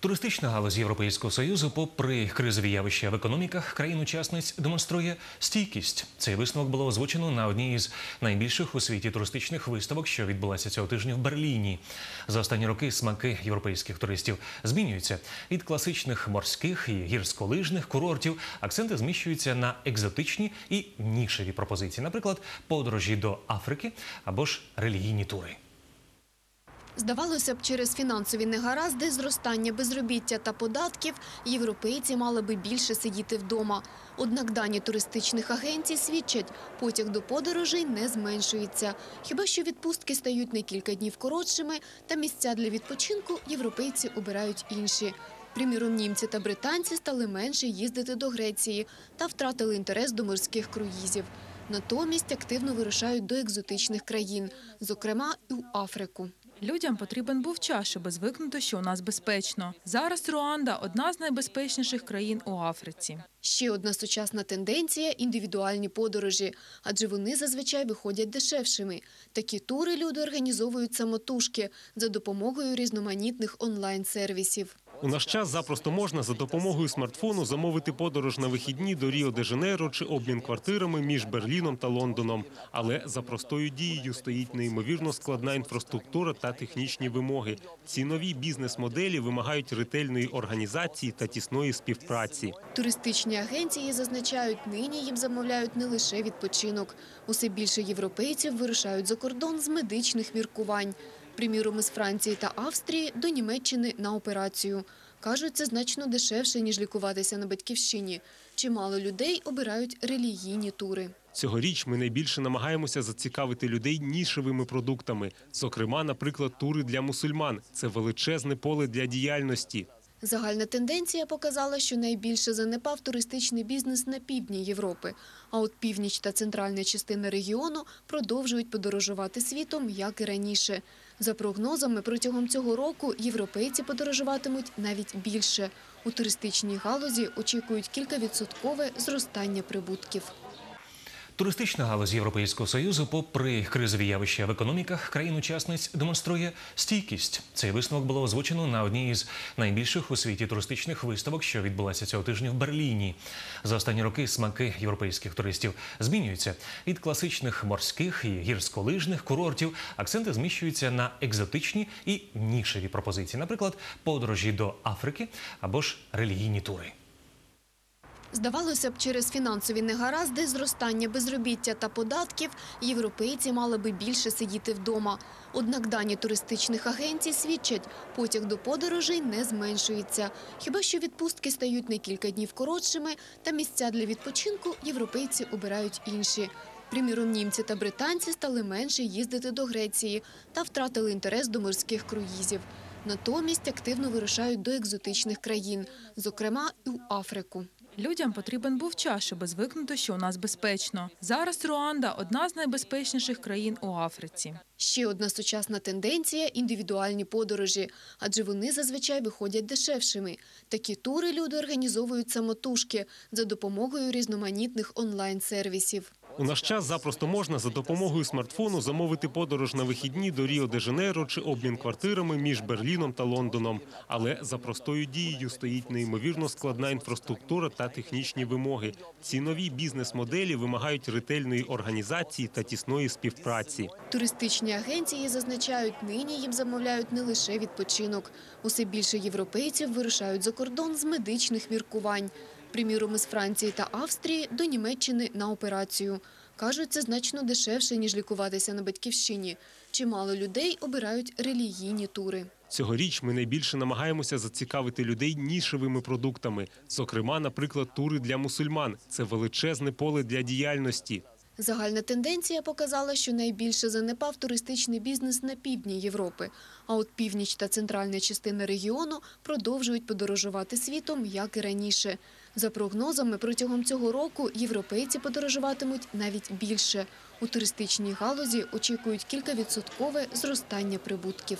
Туристична галузь Європейського союзу, попри кризові явища в економіках країн-учасниць, демонструє стійкість. Цей висновок було озвучено на одній із найбільших у світі туристичних виставок, що відбулася цього тижня в Берліні. За останні роки смаки європейських туристів змінюються від класичних морських і гірськолижних курортів. Акценти зміщуються на екзотичні і нішеві пропозиції, наприклад, подорожі до Африки або ж релігійні тури. Здавалося б, через фінансові негаразди, зростання безробіття та податків європейці мали би більше сидіти вдома. Однак дані туристичних агенцій свідчать, потяг до подорожей не зменшується. Хіба що відпустки стають на кілька днів коротшими, та місця для відпочинку європейці обирають інші. Приміром, німці та британці стали менше їздити до Греції та втратили інтерес до морських круїзів. Натомість активно вирушають до екзотичних країн, зокрема і у Африку. Людям потрібен був час, щоб звикнути, що у нас безпечно. Зараз Руанда одна з найбезпечніших країн у Африці. Ще одна сучасна тенденція – індивідуальні подорожі, адже вони зазвичай виходять дешевшими. Такі тури люди організовують самотужки за допомогою різноманітних онлайн-сервісів. У наш час запросто можна за допомогою смартфону замовити подорож на вихідні до Ріо-де-Жанейро чи обмін квартирами між Берліном та Лондоном. Але за простою дією стоїть неймовірно складна інфраструктура та технічні вимоги. Ці нові бізнес-моделі вимагають ретельної організації та тісної співпраці. Туристичні агенції зазначають, нині їм замовляють не лише відпочинок. Усе більше європейців вирушають за кордон з медичних міркувань. Приміром, із Франції та Австрії до Німеччини на операцію. Кажуть, це значно дешевше, ніж лікуватися на батьківщині. Чимало людей обирають релігійні тури. Цьогоріч ми найбільше намагаємося зацікавити людей нішевими продуктами. Зокрема, наприклад, тури для мусульман. Це величезне поле для діяльності. Загальна тенденція показала, що найбільше занепав туристичний бізнес на півдні Європи. А от північ та центральна частина регіону продовжують подорожувати світом, як і раніше. За прогнозами, протягом цього року європейці подорожуватимуть навіть більше. У туристичній галузі очікують кількавідсоткове зростання прибутків. Туристична галузь Європейського союзу, попри кризові явища в економіках країн-учасниць, демонструє стійкість. Цей висновок було озвучено на одній із найбільших у світі туристичних виставок, що відбулася цього тижня в Берліні. За останні роки смаки європейських туристів змінюються від класичних морських і гірськолижних курортів. Акценти зміщуються на екзотичні і нішеві пропозиції, наприклад, подорожі до Африки або ж релігійні тури. Здавалося б, через фінансові негаразди, зростання безробіття та податків європейці мали би більше сидіти вдома. Однак дані туристичних агенцій свідчать, потяг до подорожей не зменшується. Хіба що відпустки стають на кілька днів коротшими, та місця для відпочинку європейці обирають інші. Приміром, німці та британці стали менше їздити до Греції та втратили інтерес до морських круїзів. Натомість активно вирушають до екзотичних країн, зокрема і у Африку. Людям потрібен був час, щоб звикнути, що у нас безпечно. Зараз Руанда одна з найбезпечніших країн у Африці. Ще одна сучасна тенденція – індивідуальні подорожі, адже вони зазвичай виходять дешевшими. Такі тури люди організовують самотужки за допомогою різноманітних онлайн-сервісів. У наш час запросто можна за допомогою смартфону замовити подорож на вихідні до Ріо-де-Жанейро чи обмін квартирами між Берліном та Лондоном. Але за простою дією стоїть неймовірно складна інфраструктура та технічні вимоги. Ці нові бізнес-моделі вимагають ретельної організації та тісної співпраці. Туристичні агенції зазначають, нині їм замовляють не лише відпочинок. Усе більше європейців вирушають за кордон з медичних міркувань. Приміром, із Франції та Австрії до Німеччини на операцію. Кажуть, це значно дешевше, ніж лікуватися на батьківщині. Чимало людей обирають релігійні тури. Цьогоріч ми найбільше намагаємося зацікавити людей нішевими продуктами. Зокрема, наприклад, тури для мусульман. Це величезне поле для діяльності. Загальна тенденція показала, що найбільше занепав туристичний бізнес на півдні Європи. А от північ та центральна частина регіону продовжують подорожувати світом, як і раніше. За прогнозами, протягом цього року європейці подорожуватимуть навіть більше. У туристичній галузі очікують кількавідсоткове зростання прибутків.